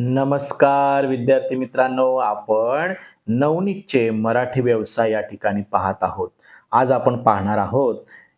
नमस्कार विद्यार्थी मित्रांनो. आपण नवनीतचे मराठी व्यवसाय या ठिकाणी पाहत आहोत. आज आपण पाहणार आहोत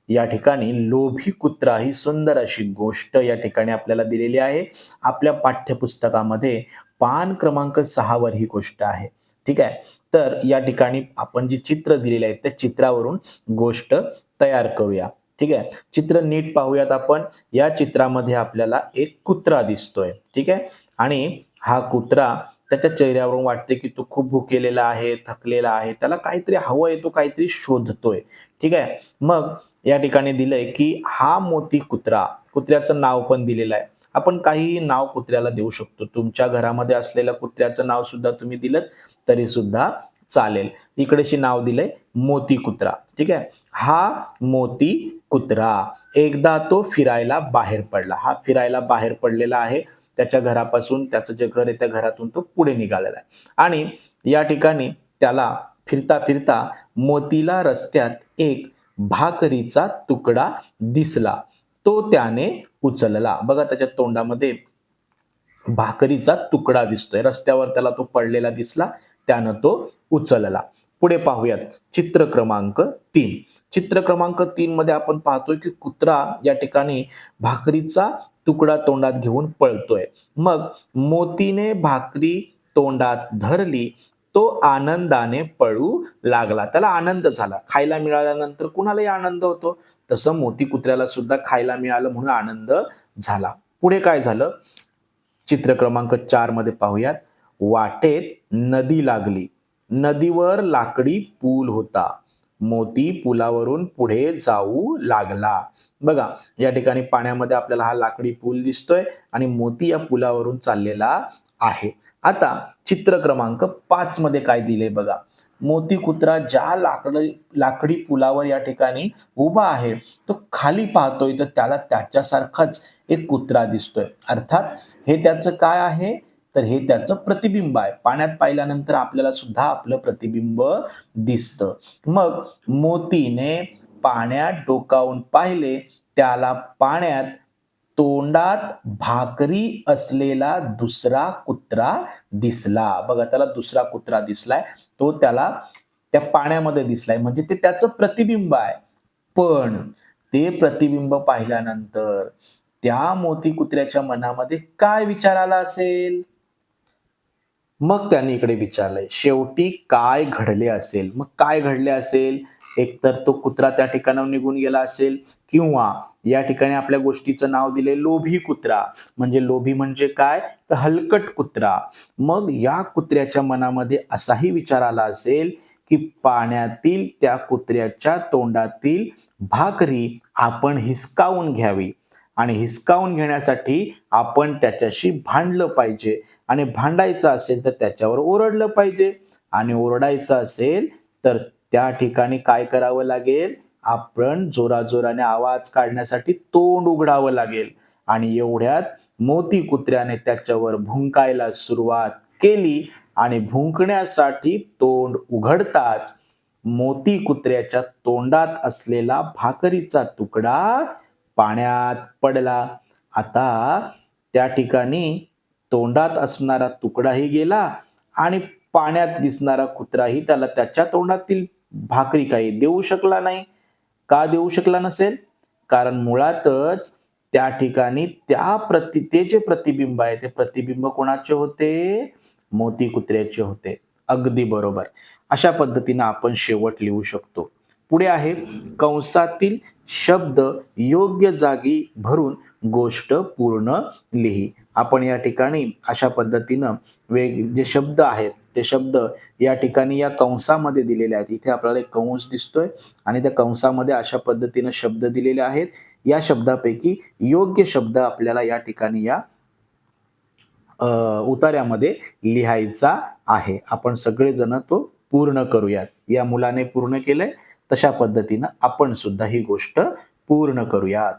या ठिकाणी लोभी कुत्रा ही सुंदर अशी गोष्ट या ठिकाणी आपल्याला दिलेली आहे. आपल्या पाठ्यपुस्तकामध्ये पान क्रमांक सहावर ही गोष्ट आहे. ठीक आहे? तर या ठिकाणी आपण जी चित्र दिलेली आहेत त्या चित्रावरून गोष्ट तयार करूया. ठीक आहे? चित्र नीट पाहूयात आपण. या चित्रामध्ये आपल्याला एक कुत्रा दिसतोय. ठीक आहे? आणि हा कुत्रा त्याच्या चेहऱ्यावरून वाटते की तो खूप भुकेलेला आहे थकलेला आहे. त्याला काहीतरी हवं आहे तो काहीतरी शोधतोय. ठीक आहे? मग या ठिकाणी दिलंय की हा मोती कुत्रा कुत्र्याचं नाव पण दिलेलं आहे. आपण काही नाव कुत्र्याला देऊ शकतो. तुमच्या घरामध्ये असलेल्या कुत्र्याचं नाव सुद्धा तुम्ही दिलं तरी सुद्धा चालेल. इकडेशी नाव दिलंय मोती कुत्रा. ठीक आहे? हा मोती कुत्रा. एकदा तो फिरायला बाहेर पडला. हा फिरायला बाहेर पडलेला आहे. त्याच्या घरापासून त्याचं जे घर आहे त्या घरातून तो पुढे निघालेला आहे. आणि या ठिकाणी त्याला फिरता फिरता मोतीला रस्त्यात एक भाकरीचा तुकडा दिसला. तो त्याने उचलला. बघा त्याच्या तोंडामध्ये भाकरीचा तुकडा दिसतोय. रस्त्यावर त्याला तो पडलेला दिसला. त्यानं तो उचलला. पुढे पाहूयात चित्र क्रमांक तीन. चित्र क्रमांक तीन मध्ये आपण पाहतोय की कुत्रा या ठिकाणी भाकरीचा तुकडा तोंडात घेऊन पळतोय. मग मोतीने भाकरी तोंडात धरली तो आनंदाने पळू लागला. त्याला आनंद झाला. खायला मिळाल्यानंतर कुणालाही आनंद होतो? तसं मोती कुत्र्याला सुद्धा खायला मिळालं म्हणून आनंद झाला. पुढे काय झालं? चित्र क्रमांक चारमध्ये पाहूयात. वाटेत नदी लागली. नदीवर लाकडी पूल होता. मोती पुलावरून पुढे जाऊ लागला. बघा या ठिकाणी पाण्यामध्ये आपल्याला हा लाकडी पूल दिसतोय आणि मोती या पुलावरून चाललेला आहे. आता चित्र क्रमांक पाच मध्ये काय दिले बघा. मोती कुत्रा ज्या लाकडी लाकडी पुलावर या ठिकाणी उभा आहे तो खाली पाहतोय तर त्याला त्याच्यासारखाच एक कुत्रा दिसतोय. अर्थात हे त्याचं काय आहे? तर हे त्याचं प्रतिबिंब आहे. पाण्यात पाहिल्यानंतर आपल्याला सुद्धा आपलं प्रतिबिंब दिसतं. मग मोतीने पाण्यात डोकावून पाहिले त्याला पाण्यात तोंडात भाकरी असलेला दुसरा कुत्रा दिसला. बघा त्याला दुसरा कुत्रा दिसलाय. तो त्याला त्या पाण्यामध्ये दिसलाय. म्हणजे ते त्याचं प्रतिबिंब आहे. पण ते प्रतिबिंब पाहिल्यानंतर त्या मोती कुत्र्याच्या मनामध्ये काय विचार आला असेल? मग त्यांनी इकडे विचारलंय शेवटी काय घडले असेल? मग काय घडले असेल? एकतर तो कुत्रा त्या ठिकाणावर निघून गेला असेल किंवा या ठिकाणी आपल्या गोष्टीचं नाव दिले लोभी कुत्रा. म्हणजे लोभी म्हणजे काय? तर हलकट कुत्रा. मग या कुत्र्याच्या मनामध्ये असाही विचार आला असेल की पाण्यातील त्या कुत्र्याच्या तोंडातील भाकरी आपण हिसकावून घ्यावी. आणि हिसकावून घेण्यासाठी आपण त्याच्याशी भांडलं पाहिजे. आणि भांडायचं असेल तर त्याच्यावर ओरडलं पाहिजे. आणि ओरडायचं असेल तर त्या ठिकाणी काय करावं लागेल? आपण जोराजोराने आवाज काढण्यासाठी तोंड उघडावं लागेल. आणि एवढ्यात मोती कुत्र्याने त्याच्यावर भुंकायला सुरुवात केली आणि भुंकण्यासाठी तोंड उघडताच मोती कुत्र्याच्या तोंडात असलेला भाकरीचा तुकडा पाण्यात पडला. आता त्या ठिकाणी तोंडात असणारा तुकडाही गेला आणि पाण्यात दिसणारा कुत्राही त्याला त्याच्या तोंडातील भाकरी काही देऊ शकला नाही. का देऊ शकला नसेल? कारण मुळातच त्या ठिकाणी त्या प्रति ते जे प्रतिबिंब आहे ते प्रतिबिंब कोणाचे होते? मोती कुत्र्याचे होते. अगदी बरोबर. अशा पद्धतीनं आपण शेवट लिहू शकतो. पुढे आहे कंसातील शब्द योग्य जागी भरून गोष्ट पूर्ण लिही. आपण या ठिकाणी अशा पद्धतीनं वेग जे शब्द आहेत ते शब्द या ठिकाणी या कंसामध्ये दिलेले आहेत. इथे आपल्याला एक कंस दिसतोय आणि त्या कंसामध्ये अशा पद्धतीनं शब्द दिलेले आहेत. या शब्दापैकी योग्य शब्द आपल्याला या ठिकाणी या उतार्यामध्ये लिहायचा आहे. आपण सगळेजण तो पूर्ण करूयात. या मुलाने पूर्ण केलंय. तशा पद्धतीनं आपण सुद्धा ही गोष्ट पूर्ण करूयात.